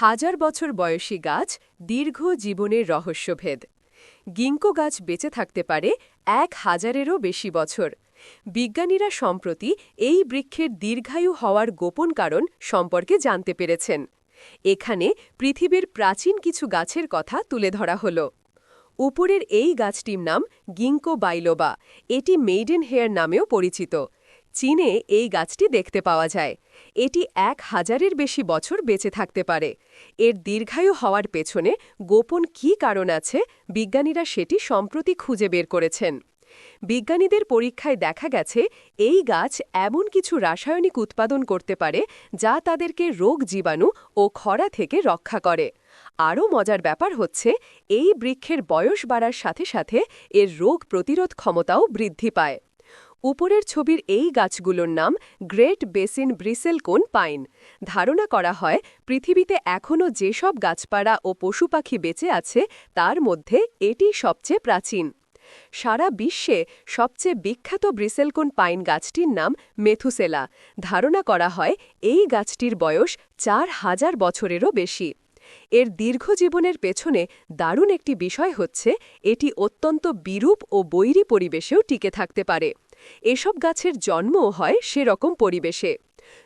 হাজার বছর বয়সী গাছ দীর্ঘ জীবনের রহস্যভেদ। গিঙ্কো গাছ বেঁচে থাকতে পারে এক হাজারেরও বেশি বছর। বিজ্ঞানীরা সম্প্রতি এই বৃক্ষের দীর্ঘায়ু হওয়ার গোপন কারণ সম্পর্কে জানতে পেরেছেন। এখানে পৃথিবীর প্রাচীন কিছু গাছের কথা তুলে ধরা হল। উপরের এই গাছটির নাম গিঙ্কো বাইলোবা। এটি মেইডেন হেয়ার নামেও পরিচিত। চীনে এই গাছটি দেখতে পাওয়া যায়। এটি এক হাজারের বেশি বছর বেঁচে থাকতে পারে। এর দীর্ঘায়ু হওয়ার পেছনে গোপন কী কারণ আছে বিজ্ঞানীরা সেটি সম্প্রতি খুঁজে বের করেছেন। বিজ্ঞানীদের পরীক্ষায় দেখা গেছে, এই গাছ এমন কিছু রাসায়নিক উৎপাদন করতে পারে যা তাদেরকে রোগ জীবাণু ও খরা থেকে রক্ষা করে। আরও মজার ব্যাপার হচ্ছে, এই বৃক্ষের বয়স বাড়ার সাথে সাথে এর রোগ প্রতিরোধ ক্ষমতাও বৃদ্ধি পায়। উপরের ছবির এই গাছগুলোর নাম গ্রেট বেসিন ব্রিসেলকোন পাইন। ধারণা করা হয়, পৃথিবীতে এখনও যেসব গাছপাড়া ও পশু পাখি বেঁচে আছে, তার মধ্যে এটি সবচেয়ে প্রাচীন। সারা বিশ্বে সবচেয়ে বিখ্যাত ব্রিসেলকোন পাইন গাছটির নাম মেথুসেলা। ধারণা করা হয়, এই গাছটির বয়স চার হাজার বছরেরও বেশি। এর দীর্ঘ জীবনের পেছনে দারুণ একটি বিষয় হচ্ছে, এটি অত্যন্ত বিরূপ ও বৈরী পরিবেশেও টিকে থাকতে পারে। এসব গাছের জন্মও হয় সেরকম পরিবেশে।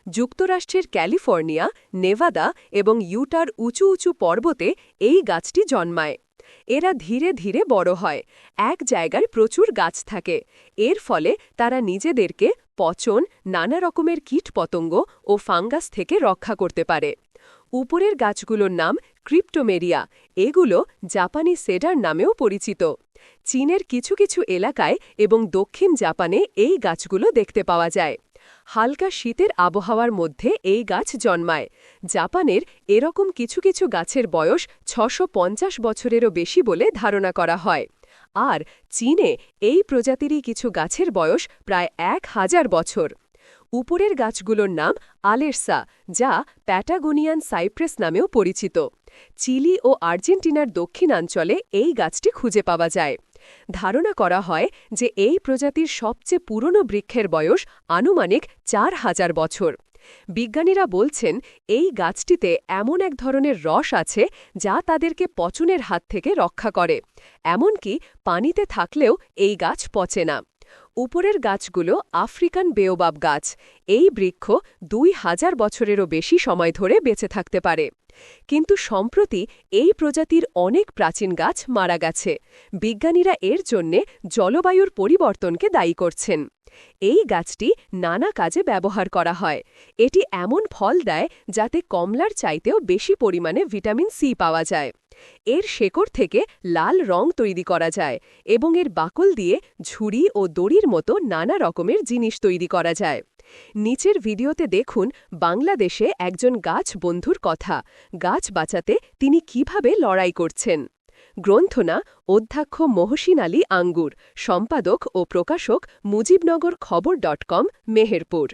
যুক্তরাষ্ট্রের ক্যালিফোর্নিয়া, নেভাদা এবং ইউটার উঁচু উঁচু পর্বতে এই গাছটি জন্মায়। এরা ধীরে ধীরে বড় হয়, এক জায়গায় প্রচুর গাছ থাকে। এর ফলে তারা নিজেদেরকে পচন, নানা রকমের কীটপতঙ্গ ও ফাঙ্গাস থেকে রক্ষা করতে পারে। উপরের গাছগুলোর নাম ক্রিপ্টোমেরিয়া, এগুলো জাপানি সেডার নামেও পরিচিত। চীনের কিছু কিছু এলাকায় এবং দক্ষিণ জাপানে এই গাছগুলো দেখতে পাওয়া যায়। হালকা শীতের আবহাওয়ার মধ্যে এই গাছ জন্মায়। জাপানের এরকম কিছু কিছু গাছের বয়স ছশো বছরেরও বেশি বলে ধারণা করা হয়। আর চীনে এই প্রজাতিরই কিছু গাছের বয়স প্রায় এক হাজার বছর। উপরের গাছগুলোর নাম আলেরসা, যা প্যাটাগোনিয়ান সাইপ্রেস নামেও পরিচিত। চিলি ও আর্জেন্টিনার দক্ষিণাঞ্চলে এই গাছটি খুঁজে পাওয়া যায়। ধারণা করা হয় যে এই প্রজাতির সবচেয়ে পুরনো বৃক্ষের বয়স আনুমানিক চার হাজার বছর। বিজ্ঞানীরা বলছেন, এই গাছটিতে এমন এক ধরনের রস আছে যা তাদেরকে পচনের হাত থেকে রক্ষা করে। এমনকি পানিতে থাকলেও এই গাছ পচে না। উপরের গাছগুলো আফ্রিকান বেওবাব গাছ। এই বৃক্ষ দুই হাজার বছরেরও বেশি সময় ধরে বেঁচে থাকতে পারে। কিন্তু সম্প্রতি এই প্রজাতির অনেক প্রাচীন গাছ মারা গেছে। বিজ্ঞানীরা এর জন্যে জলবায়ুর পরিবর্তনকে দায়ী করছেন। এই গাছটি নানা কাজে ব্যবহার করা হয়। এটি এমন ফল দেয় যাতে কমলার চাইতেও বেশি পরিমাণে ভিটামিন সি পাওয়া যায়। এর শেকড় থেকে লাল রং তৈরি করা যায় এবং এর বাকল দিয়ে ঝুড়ি ও দড়ির মতো নানা রকমের জিনিস তৈরি করা যায়। নিচের ভিডিওতে দেখুন বাংলাদেশে একজন গাছ বন্ধুর কথা, গাছ বাঁচাতে তিনি কীভাবে লড়াই করছেন। গ্রন্থনা, অধ্যক্ষ মহসিন আলী আঙ্গুর, সম্পাদক ও প্রকাশক মুজিবনগর খবর ডট কম, মেহেরপুর।